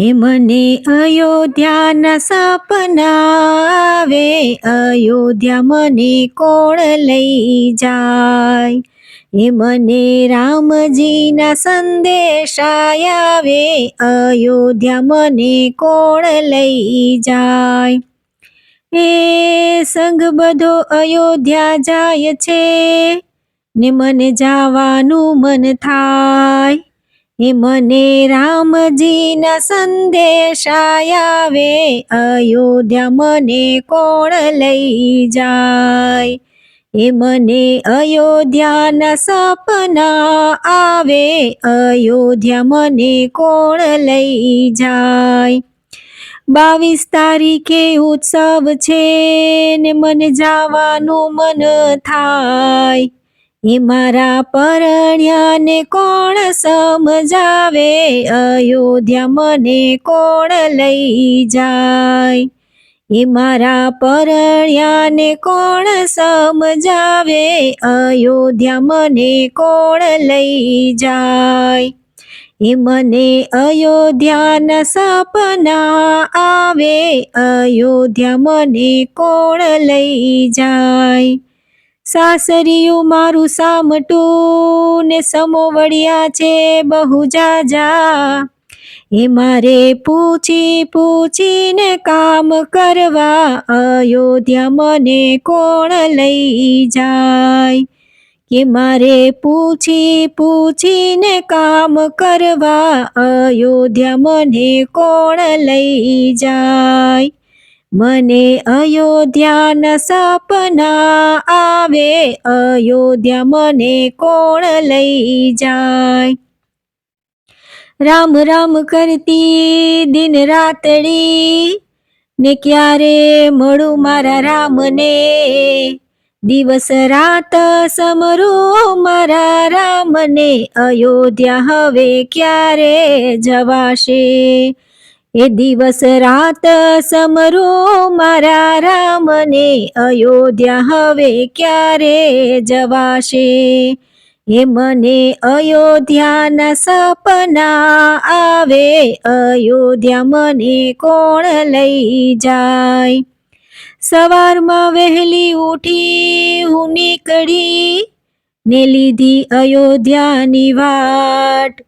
એ મને અયોધ્યાના સપનાવે અયોધ્યા મને કોણ લઈ જાય? એ મને રામજીના સંદેશાય આવે, અયોધ્યા મને કોણ લઈ જાય? એ સંઘ બધો અયોધ્યા જાય છે, ને મને જવાનું મન થાય. એ મને રામજીના સંદેશાયાવે અયોધ્યા મને કોણ લઈ જાય? એ મને અયોધ્યાના સપના આવે, અયોધ્યા મને કોણ લઈ જાય? બાવીસ તારીખે ઉત્સવ છે ને મને જવાનું મન થાય. એ મારા પરણ્યાને કોણ સમજાવે? અયોધ્યા મને કોણ લઈ જાય? એ મારા પરણ્યાને કોણ સમજાવે? અયોધ્યા મને કોણ લઈ જાય? એ મને અયોધ્યાના સપના આવે, અયોધ્યા મને કોણ લઈ જાય? સાસરિયું મારું સામટું ને સમોવડિયા છે બહુ જાજા. એ મારે પૂછી પૂછીને કામ કરવા અયોધ્યા મને કોણ લઈ જાય? કે મારે પૂછી પૂછીને કામ કરવા અયોધ્યા મને કોણ લઈ જાય? મને અયોધ્યાના સપના આવે, અયોધ્યા મને કોણ લઈ જાય? રામ રામ કરતી દિન રાતડી, ને ક્યારે મળું મારા રામને? દિવસ રાત સમરો મારા રામને, અયોધ્યા હવે ક્યારે જવાશે? એ દિવસ રાત સમરો મારા રામને અયોધ્યા હવે ક્યારે જવાશે? એ મને અયોધ્યાના સપના આવે, અયોધ્યા મને કોણ લઈ જાય? સવારમાં વહેલી ઉઠી હું નીકળી, ને લીધી અયોધ્યાની વાટ.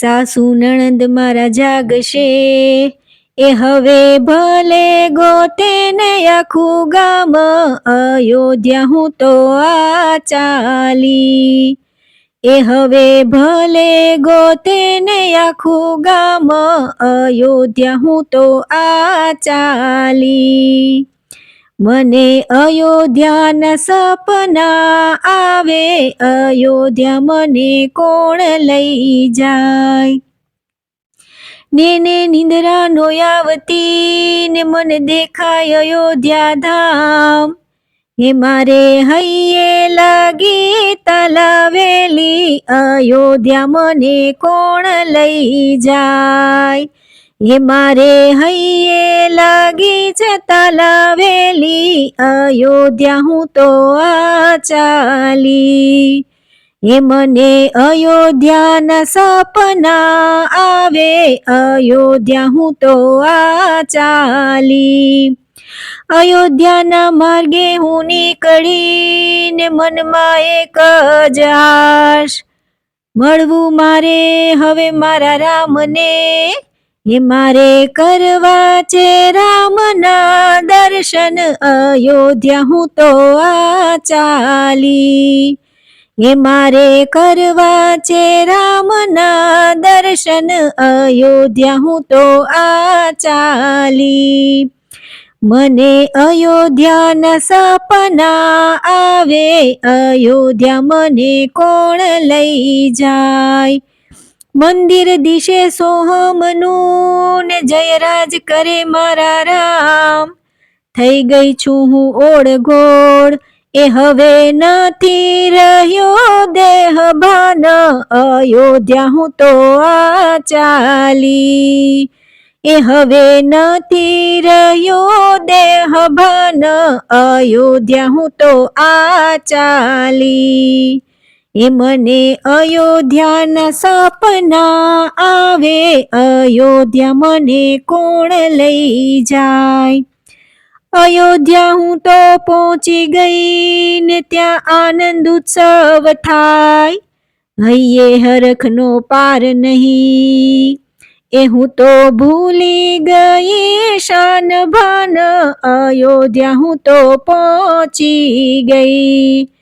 સાસુ નણંદ મારા જાગશે. એ હવે ભલે ગોતે ને આખું ગામ અયોધ્યા હું તો આ ચાલી. એ હવે ભલે ગોતે ને આખું ગામ અયોધ્યા હું તો આ ચાલી. મને અયોધ્યાના સપના આવે, અયોધ્યા મને કોણ લઈ જાય? ને ને નિંદ્રા નો આવતી ને મને દેખાય અયોધ્યા ધામ. હે મારે હૈયે લાગી તલાવેલી, અયોધ્યા મને કોણ લઈ જાય? હે મારે હૈયે લાગી જતા લાવેલી અયોધ્યા હું તો આ ચાલી એ મને અયોધ્યાના સપના આવે, અયોધ્યા હું તો આ ચાલી અયોધ્યાના માર્ગે હું નીકળીને મનમાં એક જ આશ. મળવું મારે હવે મારા રામને એ મારે કરવા છે રામના દર્શન, અયોધ્યા હું તો આ ચાલી. હે મારે કરવા છે રામના દર્શન, અયોધ્યા હું તો આ ચાલી. મને અયોધ્યાના સપના આવે, અયોધ્યા મને કોણ લઈ જાય? મંદિર દિશે સોહમનું ને જયરાજ કરે મારા રામ. થઈ ગઈ છું હું ઓળઘોળ, એ હવે નથી રહ્યો દેહ ભાન. અયોધ્યા હું તો આ ચાલી એ હવે નથી રહ્યો દેહ ભાન. અયોધ્યા હું તો આ ચાલી એ મને અયોધ્યાના સપના આવે, અયોધ્યા મને કોણ લઈ જાય? અયોધ્યા હું તો પહોંચી ગઈ ને ત્યાં આનંદ ઉત્સવ થાય. હૈયે હરખનો પાર નહીં. એ હું તો ભૂલી ગઈ શાન ભાન અયોધ્યા હું તો પહોંચી ગઈ.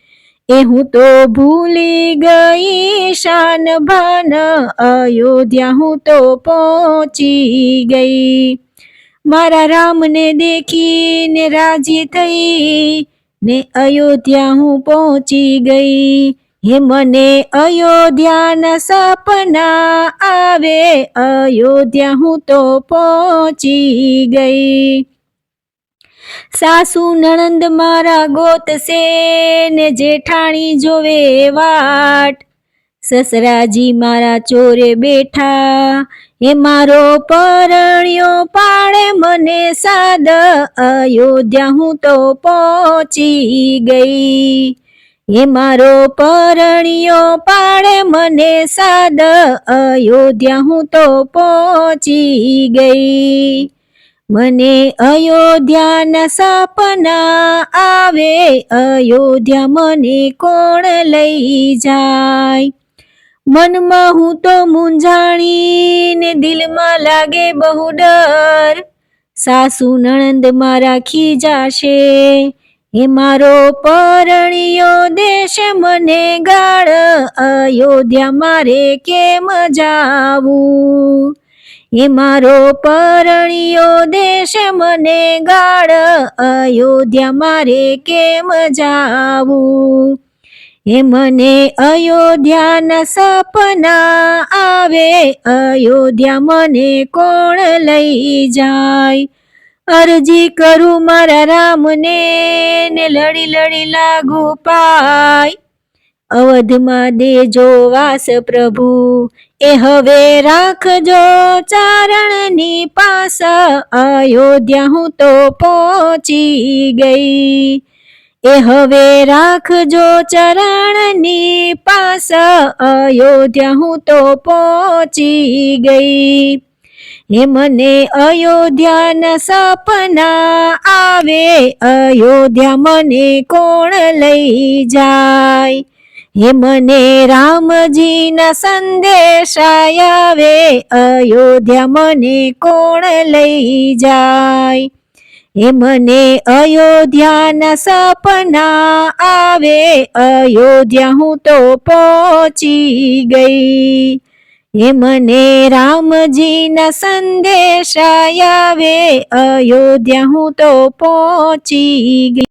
એ હું તો ભૂલી ગઈ શાન ભાન, અયોધ્યા હું તો પહોંચી ગઈ. મારા રામને દેખીને રાજી થઈ ને અયોધ્યા હું પહોંચી ગઈ. હે મને અયોધ્યાના સપના આવે, અયોધ્યા હું તો પહોંચી ગઈ. સાસુ નણંદ મારા ગોતશે ને જેઠાણી જોવે વાટ. સસરાજી મારા ચોરે બેઠા એ મારો પરણ્યો પાડે મને સાદ. અયોધ્યા હું તો પહોંચી ગઈ. એ મારો પરણ્યો પાડે મને સાદ. અયોધ્યા હું તો પહોંચી ગઈ. મને અયોધ્યાના સપના આવે, અયોધ્યા મને કોણ લઈ જાય? મનમાં હું તો મૂંઝાણીને દિલમાં લાગે બહુ ડર. સાસુ નણંદ મારા ખીજાશે હે મારો પરણિયો દેશ મને ગાળ. અયોધ્યા મારે કેમ જાવું? એ મારો પરણ્યો દેશ મને ગાળ, અયોધ્યા મારે કેમ જાવું? એ મને અયોધ્યાના સપના આવે, અયોધ્યા મને કોણ લઈ જાય? અરજી કરું મારા રામને, ને લડી લડી લાગુ પાય. અવધમાં દેજો વાસ પ્રભુ એ હવે રાખજો ચારણની પાસ. અયોધ્યા હું તો પહોંચી ગઈ. એ હવે રાખજો ચરણની પાસ. અયોધ્યા હું તો પહોંચી ગઈ. હે મને અયોધ્યાના સપના આવે. અયોધ્યા મને કોણ લઈ જાય? હે મને રામજીના સંદેશાય આવે, અયોધ્યા મને કોણ લઈ જાય? હે મને અયોધ્યાના સપના આવે, અયોધ્યા હું તો પહોંચી ગઈ. હે મને રામજીના સંદેશાય આવે, અયોધ્યા હું તો પહોંચી ગઈ.